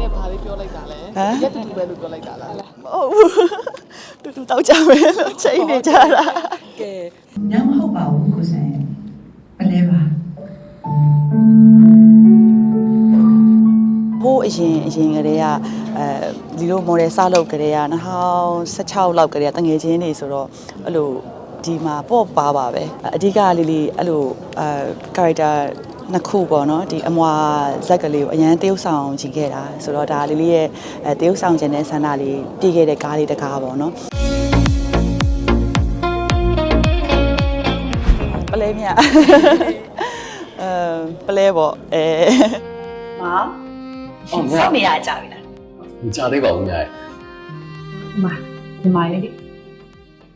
နဲ့ဘာလေးပြောလိုက်တာလဲဟမ်ရက်တူတူပဲလို့ပြောလိုက်တာလားမဟုတ်ဘူးတူတူတောက်ကြမယ်လို့ချိန်နေကြတာကဲညမဟုတ်ပါဘူးကိုစံရဲ့ပလဲပါဟိုးအရင်အရင်ကတည်းကအဲဒီလို model စလုပ်ကတည်းက2016လောက်ကတည်းကတငယ်ချင်းတွေဆိုတော့အဲ့လိုဒီမှာပေါ့ပါပါပဲအဓိကလေးလေးအဲ့လိုအဲ character နှစ်ခုပေါ့နော်ဒီအမွာဇက်ကလေးကိုအရန်တရုပ်ဆောင်ကြည့်ခဲ့တာဆိုတော့ဒါလေးလေးရဲ့အဲတရုပ်ဆောင်ခြင်းတဲ့ဆန္ဒလေးပြည့်ခဲ့တဲ့ကားလေးတစ်ကားပေါ့နော်ပလဲမြအဲပလဲပေါ့အဲမောင်အော်မြစောင့်နေရကြပြီလားမကြသေးပါဘူးမြရဲ့မဒီမိုင်းလေး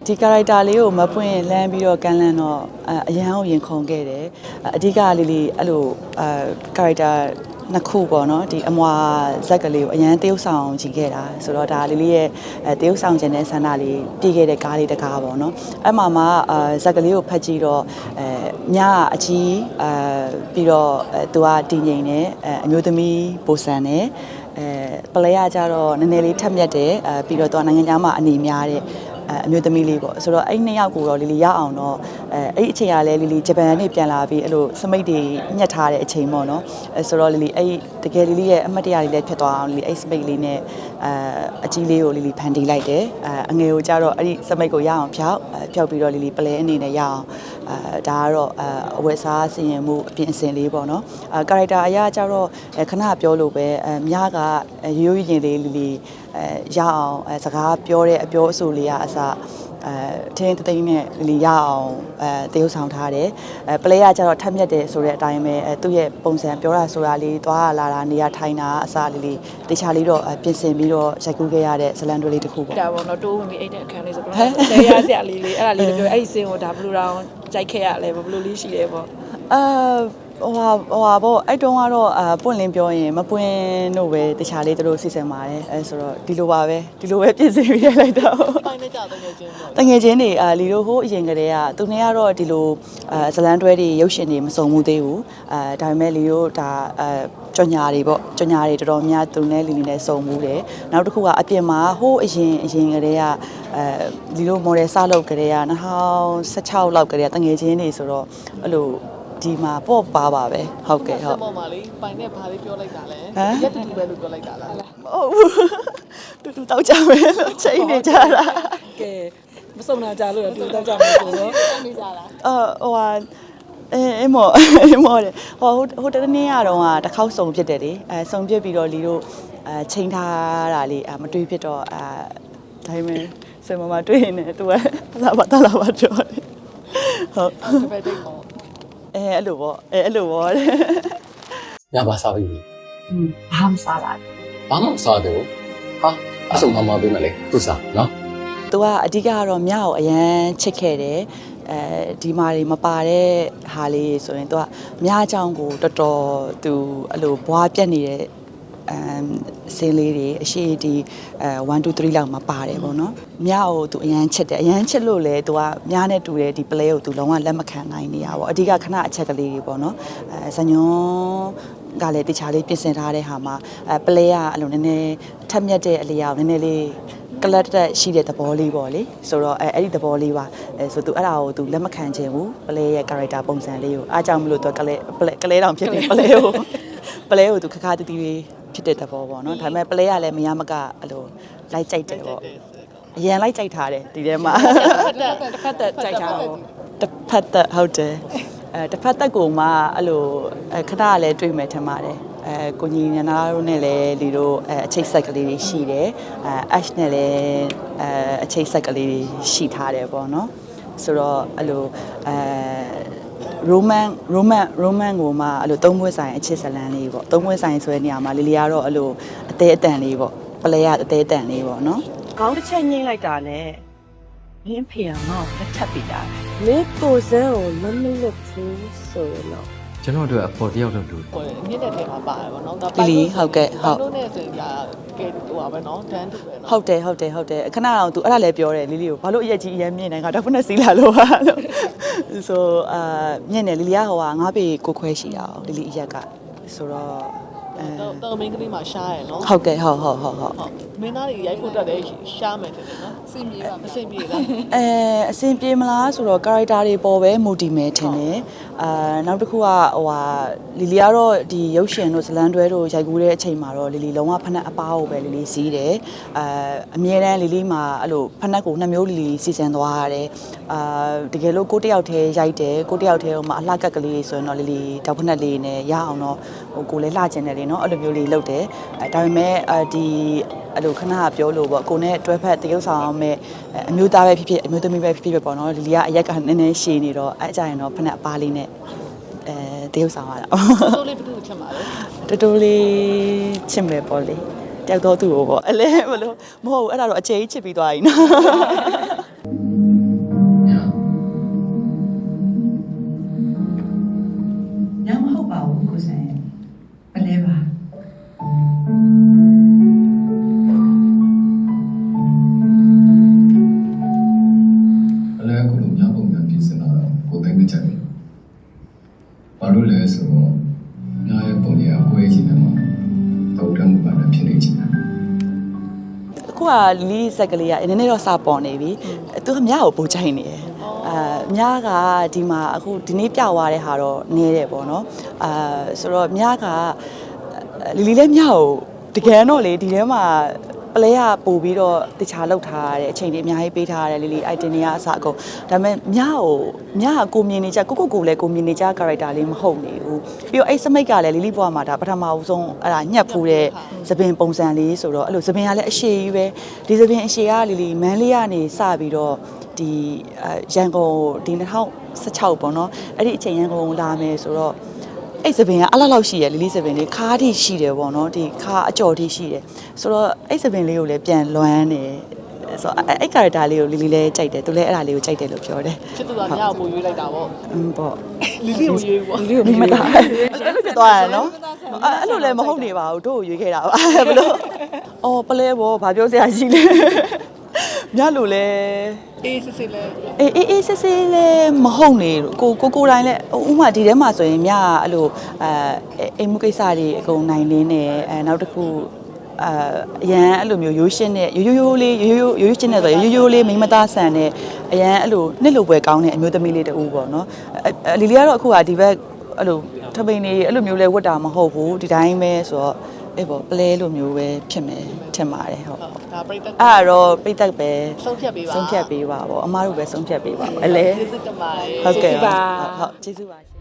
ဒီ character လေးကိုမပွင့်လမ်းပြီးတော့ကန်လန်းတော့အအရန်ကိုရင်ခုန်ခဲ့တယ်အဓိကလေးလေးအဲ့လိုအဲ character နှစ်ခုပေါ့နော်ဒီအမွာဇက်ကလေးကိုအရန်တရုပ်ဆောင်ကြည့်ခဲ့တာဆိုတော့ဒါလေးလေးရဲ့အဲတရုပ်ဆောင်ခြင်းတဲ့ဆန္ဒလေးပြည့်ခဲ့တဲ့ကားလေးတစ်ကားပေါ့နော်အဲ့မှာမှအဲဇက်ကလေးကိုဖတ်ကြည့်တော့အဲညအကြီးအဲပြီးတော့အဲသူကတည်ငြိမ်တယ်အဲအမျိုးသမီးပိုဆန်တယ်အဲပလဲရကြတော့နည်းနည်းလေးထက်မြက်တယ်အဲပြီးတော့သူကနိုင်ငံခြားမှာအနေများတဲ့ အဲအမျိုးသမီးလေးပေါ့ဆိုတော့အဲ့နှစ်ယောက်ကိုတော့လီလီရအောင်တော့အဲအဲ့ဒီအချိန်ကလည်းလီလီဂျပန်ကနေပြန်လာပြီးအဲ့လိုစမိတ်တွေညှက်ထားတဲ့အချိန်ပေါ့နော်အဲဆိုတော့လီလီအဲ့တကယ်လီလီရဲ့အမတ်တရားလေးလည်းဖြစ်သွားအောင်လီလီအဲ့စမိတ်လေးနဲ့အဲအကြီးလေးကိုလီလီဖန်တီးလိုက်တယ်အဲအငယ်ကိုကြတော့အဲ့ဒီစမိတ်ကိုရအောင်ဖြောက်အဲဖြောက်ပြီးတော့လီလီပလဲအနေနဲ့ရအောင် အဲဒါကတော့အဲအဝတ်စားစင်ရင်မှုအပြင်အစင်လေးပေါ့နော်အဲကာရိုက်တာအရာကြတော့အဲခဏပြောလို့ပဲအဲမြားကအဲရိုးရိုးရင်လေးလီလီအဲရအောင်အဲစကားပြောတဲ့အပြောအဆိုလေးကအစ အဲထင်းတသိန်းနဲ့လီရအောင်အဲတရုပ်ဆောင်ထားတယ်အဲပလေးကကျတော့ထက်မြက်တယ်ဆိုတဲ့အတိုင်းပဲအဲသူ့ရဲ့ပုံစံပြောတာဆိုတာလေးသွားလာတာနေရာထိုင်တာအစားလေးလေးတခြားလေးတော့အဲပြင်ဆင်ပြီးတော့ရိုက်ကူးခဲ့ရတဲ့ဇလန်တွဲလေးတစ်ခုပေါ့ဒါပေါ့နော်တိုးဝင်ပြီးအိတ်တဲ့အခန်းလေးဆိုတော့လဲရစရာလေးလေးအဲ့ဒါလေးလည်းပြောအဲ့ဒီစင်ကိုဒါဘယ်လိုတောင်ကြိုက်ခဲ့ရလဲဘယ်လိုလေးရှိလဲပေါ့အာ ဟိုဟာဟိုဟာပေါ့အဲ့တုန်းကတော့အာပွင့်လင်းပြောရင်မပွင့်တို့ပဲတခြားလေးတို့စီစဉ်ပါတယ်အဲဆိုတော့ဒီလိုပါပဲဒီလိုပဲပြင်ဆင်ပြီးရိုက်လိုက်တော့ပိုင်းနဲ့ကြာတော့ငယ်ချင်းပေါ့တငယ်ချင်းတွေအာလီတို့ဟိုးအရင်ကတည်းကသူနဲ့ကတော့ဒီလိုအာဇလန်တွဲတွေရုပ်ရှင်တွေမစုံမှုသေးဘူးအာဒါပေမဲ့လီတို့ဒါအာကြော်ညာတွေပေါ့ကြော်ညာတွေတော်တော်များသူနဲ့လီလီနဲ့စုံမှုတယ်နောက်တစ်ခုကအပြင်မှာဟိုးအရင်အရင်ကတည်းကအဲလီတို့ model စလုပ်ကတည်းက2016လောက်ကတည်းကတငယ်ချင်းတွေဆိုတော့အဲ့လို ဒီမှာပေါ့ပါပါပဲဟုတ်ကဲ့ဟုတ်ပေါ်မှာလေပိုင်းနဲ့ဘာလေးပြောလိုက်တာလဲဟမ်ရက်တူတူပဲလို့ပြောလိုက်တာလားမဟုတ်ဘူးတူတူတောက်ကြမယ်လို့ချိန်နေကြတာကဲမစုံနာကြလို့တူတောက်ကြမှာဆိုတော့နေကြလားအာဟိုဟာအဲအမောအမောလေဟိုဟိုတနေ့ရတော့ကတစ်ခေါက်စုံဖြစ်တယ်လေအဲစုံဖြစ်ပြီးတော့လီတို့အဲချိန်ထားတာလေးအမတွေးဖြစ်တော့အာဒါပေမဲ့စမမတွေးနေသူကလာပါတလာပါတော့တယ်ဟုတ်တပည့်တိတ်ပေါ့ အဲအဲ့လိုပေါ့အဲအဲ့လိုပေါ့တဲ့ညပါစားပြီอืมဘာမှစားလာဘာမှမစားသေးဘူးဟာအဆုံမမပေးမယ်လေသူစားနော်သူကအဓိကကတော့မြကိုအရန်ချစ်ခဲ့တယ်အဲဒီမာတွေမပါတဲ့ဟာလေးဆိုရင်သူကမြအကြောင်းကိုတော်တော်သူအဲ့လိုဘွားပြက်နေတဲ့ အမ်စင်းလေးတွေအရှိဒီအဲ1 2 3လောက်မှာပါတယ်ပေါ့နော်။မြကိုသူအရန်ချစ်တယ်အရန်ချစ်လို့လေသူကမြနဲ့တူတယ်ဒီ play ကိုသူလုံးဝလက်မခံနိုင်နေရပါဘော။အဓိကခဏအချက်ကလေးတွေပေါ့နော်။အဲဇညွန်ကလည်းတခြားလေးပြင်ဆင်ထားတဲ့ဟာမှာအဲ play ကအဲ့လိုနည်းနည်းထက်မြက်တဲ့အလျောက်နည်းနည်းလေးကလတ်တက်ရှိတဲ့သဘောလေးပေါ့လေဆိုတော့အဲအဲ့ဒီသဘောလေးပါအဲဆိုသူအဲ့ဒါကိုသူလက်မခံချင်ဘူး play ရဲ့ character ပုံစံလေးကိုအားကြောင့်မလို့သူကကလဲ play ကလဲတောင်ဖြစ်နေ play ကိုပလဲကိုသူခခတီးတီးလေး ဖြစ်တဲ့သဘောပေါ့နော်ဒါပေမဲ့ပလဲကလည်းမရမကအဲ့လိုလိုက်ကြိုက်တယ်ပေါ့အရင်လိုက်ကြိုက်ထားတယ်ဒီထဲမှာတစ်ဖက်သက်ကြိုက်တာပေါ့တစ်ဖက်သက်ဟုတ်တယ်အဲတစ်ဖက်သက်ကိုမှအဲ့လိုအဲခဏလည်းတွေ့မယ်ထင်ပါတယ်အဲကိုညီညာနာတို့နဲ့လည်းလီတို့အဲအချိတ်ဆက်ကလေးတွေရှိတယ်အဲ ash နဲ့လည်းအဲအချိတ်ဆက်ကလေးတွေရှိထားတယ်ပေါ့နော်ဆိုတော့အဲ့လိုအဲ roman roman roman ကိုမှအဲ့လိုသုံးပွဲဆိုင်အချစ်ဇလန်းလေးပေါ့သုံးပွဲဆိုင်ဆိုတဲ့နေရာမှာလီလီကတော့အဲ့လိုအသေးအတန်လေးပေါ့ပလဲရအသေးအတန်လေးပေါ့နော်ခေါင်းတစ်ချက်ညှိလိုက်တာနဲ့မင်းဖေကငါ့ကိုလက်ထပ်ပြီးတာမင်းကိုစန်းကိုမမလို့ဘူးဆိုရင်တော့ ကျွန်တော်တို့အဖော်တယောက်တော့လို့ဟိုမြင့်တဲ့ထဲမှာပါတယ်ပေါ့နော်ဒါလီလီဟုတ်ကဲ့ဟုတ်တို့နဲ့ဆိုရင်ဒါကဲဟိုပါပဲနော်ဒန်းတူပဲနော်ဟုတ်တယ်ဟုတ်တယ်ဟုတ်တယ်ခဏတော့ तू အဲ့ဒါလည်းပြောတယ်လီလီကိုဘာလို့အရက်ကြီးအရင်မြင်နေငါတော့ဖက်နဲ့စီးလာလို့ပါလို့ဆိုအာမြင်တယ်လီလီကဟိုကငါးပေကိုခွဲရှိတာ哦လီလီအရက်ကဆိုတော့တော့တော့မင်းကလေးမှာရှားရယ်နော်ဟုတ်ကဲ့ဟုတ်ဟုတ်ဟုတ်ဟုတ်ဟုတ် မင်းသားတွေရိုက်ဖို့တက်တယ်ရှားမယ်ထင်တယ်နော်အဆင်ပြေပါအဆင်ပြေလားအဲအဆင်ပြေမလားဆိုတော့ character တွေပေါ်ပဲမူတည်မယ်ထင်တယ်အာနောက်တစ်ခုကဟိုဟာလီလီကတော့ဒီရုပ်ရှင်တို့ဇလန်တွဲတို့ရိုက်ကူးတဲ့အချိန်မှာတော့လီလီလုံးဝဖက်နှက်အပားကိုပဲလီလီစီးတယ်အာအမြဲတမ်းလီလီမှာအဲ့လိုဖက်နှက်ကိုနှစ်မျိုးလီလီစီစဉ်သွားရတယ်အာတကယ်လို့ကိုယ့်တယောက်တည်းရိုက်တယ်ကိုယ့်တယောက်တည်းဟိုမှာအလှကက်ကလေးဆိုရင်တော့လီလီတောက်ဖက်နှက်လေးနဲ့ရအောင်တော့ဟိုကိုယ်လည်းလှကျင်တယ်လေနော်အဲ့လိုမျိုးလေးလုပ်တယ်အဲဒါပေမဲ့အာဒီအဲ့လိုခဏပြောလို့ပေါ့ကိုနဲ့တွဲဖက်တရုပ်ဆောင်အောင်မဲ့အမျိုးသားပဲဖြစ်ဖြစ်အမျိုးသမီးပဲဖြစ်ဖြစ်ပေါ့နော်လီလီကအရက်ကနည်းနည်းရှည်နေတော့အဲ့အကြရင်တော့ဖက်နှက်အပားလေးနဲ့အဲတရုပ်ဆောင်ရတာတိုးလေးဘယ်သူချက်မှာလဲတော်တော်လေးချစ်မယ်ပေါ့လေတယောက်တော့သူ့ကိုပေါ့အဲ့လဲမလို့မဟုတ်ဘူးအဲ့ဒါတော့အချေကြီးချစ်ပြီးသွားပြီနော် များရဲ့ပုံရဲ့အကွဲရှိတယ်မှာတော့တမ်းမှာလည်းဖြစ်နေချင်တယ်အခုကလီးဆက်ကလေးကနည်းနည်းတော့စပေါ်နေပြီသူကမြကိုပို့ချိုင်နေတယ်အာမြကဒီမှာအခုဒီနေ့ပြသွားတဲ့ဟာတော့နေတယ်ပေါ့နော်အာဆိုတော့မြကလီလီလည်းမြကိုတကယ်တော့လေဒီထဲမှာ ပလဲကပို့ပြီးတော့တခြားလောက်ထားရတယ်အချိန်တွေအများကြီးပေးထားရတယ်လီလီ item တွေကအစအကုန်ဒါပေမဲ့မြကိုမြကကိုမြင်နေကြကိုကိုကိုလည်းကိုမြင်နေကြ character လေးမဟုတ်နေဘူးပြီးတော့အဲ့စမိတ်ကလည်းလီလီဘွားမှာဒါပထမဦးဆုံးအဲ့ဒါညှက်ဖူးတဲ့သပင်ပုံစံလေးဆိုတော့အဲ့လိုသပင်ကလည်းအရှိကြီးပဲဒီသပင်အရှိကလီလီမန်းလေးကနေစပြီးတော့ဒီအဲရန်ကုန်ဒီ2016ပေါ့နော်အဲ့ဒီအချိန်ရန်ကုန်လာမယ်ဆိုတော့ အဲ့စပင်ကအလားလောက်ရှိရလီလီစပင်လေးခါးထိရှိတယ်ပေါ့နော်ဒီခါးအကြော်ထိရှိတယ်ဆိုတော့အဲ့စပင်လေးကိုလည်းပြန်လွမ်းတယ်ဆိုတော့အဲ့အဲ့ character လေးကိုလီလီလည်းကြိုက်တယ်သူလည်းအဲ့ဒါလေးကိုကြိုက်တယ်လို့ပြောတယ်ချစ်သူကမြောက်ကိုရွေးလိုက်တာပေါ့อืมပေါ့လီလီကိုရွေးပေါ့လီလီကိုမတာအဲ့လိုဖြစ်သွားတယ်နော်အဲ့အဲ့လိုလည်းမဟုတ်နေပါဘူးတို့ကိုရွေးခဲ့တာပါဘလို့အော်ပလဲပေါ့ဘာပြောစရာရှိလဲ ညလိုလဲအေးစစ်စစ်လဲအေးအေးအေးစစ်စစ်လည်းမဟုတ်နေလို့ကိုကိုကိုတိုင်းလည်းဥမာဒီထဲမှာဆိုရင်မြကအဲ့လိုအဲအိမ်မှုကိစ္စတွေအကုန်နိုင်လင်းနေအဲနောက်တစ်ခုအာအရန်အဲ့လိုမျိုးရိုးရှင်းတဲ့ရိုးရိုးရိုးလေးရိုးရိုးရိုးရှင်းတဲ့ဆိုရိုးရိုးလေးမိမသားဆန်တဲ့အရန်အဲ့လိုနှစ်လိုပွဲကောင်းတဲ့အမျိုးသမီးလေးတူပေါ့နော်အဲလီလီကတော့အခုကဒီဘက်အဲ့လိုထပိန်နေအဲ့လိုမျိုးလဲဝတ်တာမဟုတ်ဘူးဒီတိုင်းပဲဆိုတော့ အေးပေါ့ပလဲလိုမျိုးပဲဖြစ်မယ်ထင်ပါတယ်ဟုတ်ဟုတ်ဒါပြိတ္တအဲ့ဒါတော့ပိတ်သက်ပဲဆုံးဖြတ်ပေးပါဆုံးဖြတ်ပေးပါဗောအမားတို့ပဲဆုံးဖြတ်ပေးပါဗောအလဲကျေးဇူးတင်ပါတယ်ဟုတ်ကဲ့ကျေးဇူးပါဟုတ်ဟုတ်ကျေးဇူးပါရှင်